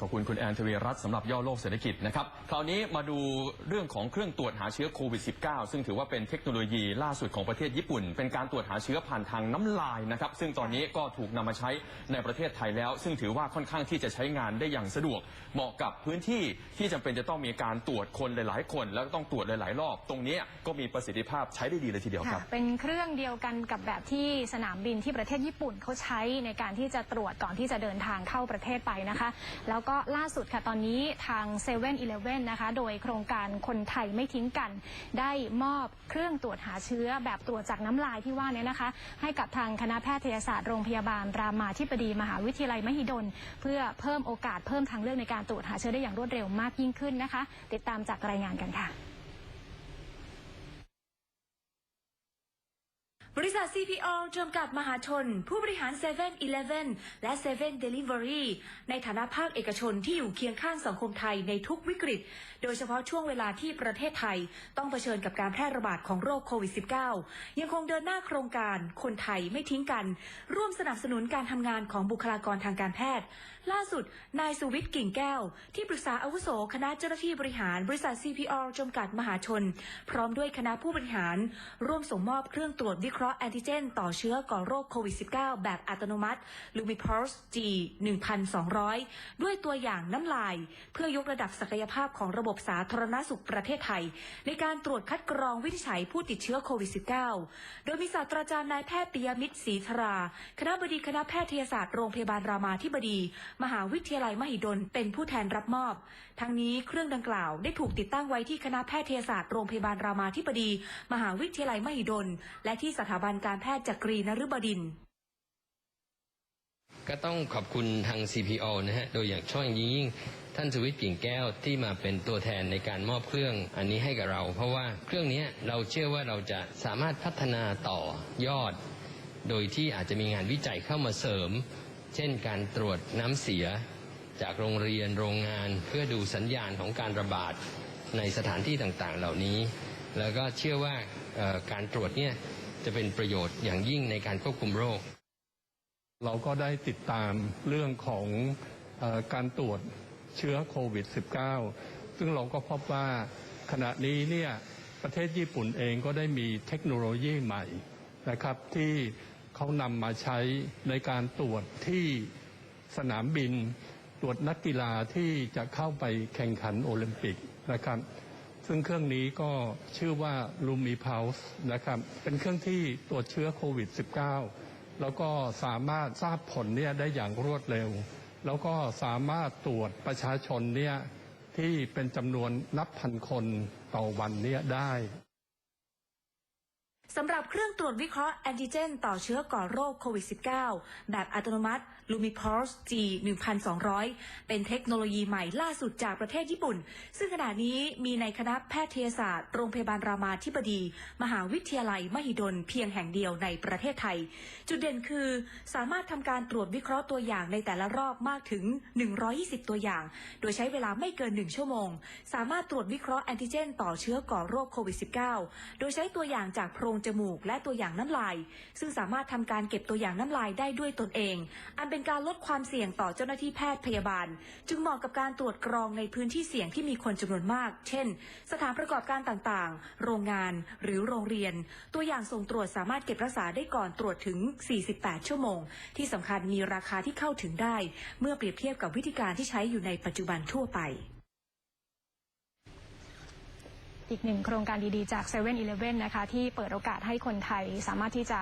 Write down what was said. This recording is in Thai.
ขอบคุณคุณแอนทวีรัตน์สำหรับย่อโลกเศรษฐกิจนะครับคราวนี้มาดูเรื่องของเครื่องตรวจหาเชื้อโควิด -19 ซึ่งถือว่าเป็นเทคโนโลยีล่าสุดของประเทศญี่ปุ่น เป็นการตรวจหาเชื้อผ่านทางน้ำลายนะครับซึ่งตอนนี้ก็ถูกนำมาใช้ในประเทศไทยแล้ว ซึ่งถือว่าค่อนข้างที่จะใช้งานได้อย่างสะดวก เหมาะกับพื้นที่ที่จำเป็นจะต้องมีการตรวจคนหลาย ๆ คน แล้วก็ต้องตรวจหลาย ๆ รอบ ตรงนี้ก็มีประสิทธิภาพใช้ได้ดีเลยทีเดียวครับเป็นเครื่องเดียวกันกับแบบที่สนามบินที่ประเทศญี่ปุ่นเขาใช้ในการที่จะตรวจก่อนที่จะเดินทางเข้าประเทศไปนะคะแล้วก็ล่าสุดค่ะตอนนี้ทาง7 e เ e ่ e อนะคะ โดยโครงการคนไทยไม่ทิ้งกัน ได้มอบเครื่องตรวจหาเชื้อแบบตรวจจากน้ำลายที่ว่านี้นะคะ ให้กับทางคณะแพทยศาสตร์โรงพยาบาลรามาธิบดีมหาวิทยาลัยมหิดล เพื่อเพิ่มโอกาสเพิ่มทางเลือกในการตรวจหาเชื้อได้อย่างรวดเร็วมากยิ่งขึ้นนะคะ ติดตามจากรายงานกันค่ะ บริษัท CPO จำกัดมหาชน ผู้บริหาร7 e เ e ่ e อและ7 Delivery ในฐานะภาคเอกชนที่อยู่เคียงข้างสังคมไทยในทุกวิกฤต โดยเฉพาะช่วงเวลาที่ประเทศไทย ต้องเผชิญกับการแพร่ระบาดของโรคโควิด -19 ยังคงเดินหน้าโครงการคนไทยไม่ทิ้งกัน ร่วมสนับสนุนการทำงานของบุคลากรทางการแพทย์ ล่าสุด นายสุวิทย์กิ่งแก้ว ที่ปรึกษาอาวุโสคณะเจ้าหน้าที่บริหารบริษัท CPO จำกัดมหาชน พร้อมด้วยคณะผู้บริหาร ร่วมส่งมอบเครื่องตรวจวิเคราะห์แอนติเจนต่อเชื้อก่อโรคโควิด -19 แบบอัตโนมัติ Lumipulse G 1200 ด้วยตัวอย่างน้ำลาย เพื่อยกระดับศักยภาพของระบบสาธารณสุขประเทศไทย ในการตรวจคัดกรองวินิจฉัยผู้ติดเชื้อโควิด -19 โดยมีศาสตราจารย์นายแพทย์ปิยมิตรศรีธรา คณะบดีคณะแพทยศาสตร์โรงพยาบาลรามาธิบดี มหาวิทยาลัยมหิดลเป็นผู้แทนรับมอบ ทั้งนี้เครื่องดังกล่าวได้ถูกติดตั้งไว้ที่คณะแพทยศาสตร์โรงพยาบาลรามาธิบดี มหาวิทยาลัยมหิดล และที่สถาาบันการแพทย์จักรีนฤบดินก็ต้องขอบคุณทาง CPO นะฮะ โดยอย่างช่อยยิ่งท่านสวิทย์กิ่งแก้วที่มาเป็นตัวแทนในการมอบเครื่องอันนี้ให้กับเรา เพราะว่าเครื่องนี้เราเชื่อว่าเราจะสามารถพัฒนาต่อยอด โดยที่อาจจะมีงานวิจัยเข้ามาเสริม เช่นการตรวจน้ำเสีย จากโรงเรียนโรงงาน เพื่อดูสัญญาณของการระบาดในสถานที่ต่างๆ เหล่านี้ แล้วก็เชื่อว่าการตรวจเนี่ย จะเป็นประโยชน์อย่างยิ่งในการควบคุมโรค เราก็ได้ติดตามเรื่องของอการตรวจเชื้อโควิด -19 ซึ่งเราก็พบว่าขณะนี้เนี่ยประเทศญี่ปุ่นเองก็ได้มีเทคโนโลยีใหม่นะครับที่เขานำมาใช้ในการตรวจที่สนามบิน ตรวจนักกีฬาที่จะเข้าไปแข่งขันโอลิมปิกนะครับ ซึ่งเครื่องนี้ก็ชื่อว่า Lumi Pulse นะครับ เป็นเครื่องที่ตรวจเชื้อโควิด -19 แล้วก็สามารถทราบผลเนี่ยได้อย่างรวดเร็ว แล้วก็สามารถตรวจประชาชนเนี่ยที่เป็นจำนวนนับพันคนต่อวันเนี่ยได้ สำหรับเครื่องตรวจวิเคราะห์แอนติเจน ต่อเชื้อก่อโรคโควิด -19 แบบอัตโนมัติ Lumipulse G 1200 เป็นเทคโนโลยีใหม่ล่าสุดจากประเทศญี่ปุ่น ซึ่งขณะนี้มีในคณะแพทยศาสตร์ โรงพยาบาลรามาธิบดี มหาวิทยาลัยมหิดลเพียงแห่งเดียวในประเทศไทย จุดเด่นคือสามารถทำการตรวจวิเคราะห์ตัวอย่างในแต่ละรอบมากถึง 120 ตัวอย่าง โดยใช้เวลาไม่เกิน 1 ชั่วโมง สามารถตรวจวิเคราะห์แอนติเจน ต่อเชื้อก่อโรคโควิด -19 โดยใช้ตัวอย่างจากโพรงจมูก และตัวอย่างน้ำลาย ซึ่งสามารถทำการเก็บตัวอย่างน้ำลายได้ด้วยตนเอง อันเป็นการลดความเสี่ยงต่อเจ้าหน้าที่แพทย์พยาบาล จึงเหมาะกับการตรวจกรองในพื้นที่เสี่ยงที่มีคนจำนวนมาก เช่น สถานประกอบการต่างๆ โรงงานหรือโรงเรียน ตัวอย่างส่งตรวจสามารถเก็บรักษาได้ก่อนตรวจถึง 48 ชั่วโมง ที่สำคัญมีราคาที่เข้าถึงได้ เมื่อเปรียบเทียบกับวิธีการที่ใช้อยู่ในปัจจุบันทั่วไป อีกหนึ่งโครงการดีๆจาก7 e เ e ่ e นะคะ ที่เปิดโอกาสให้คนไทยสามารถที่จะ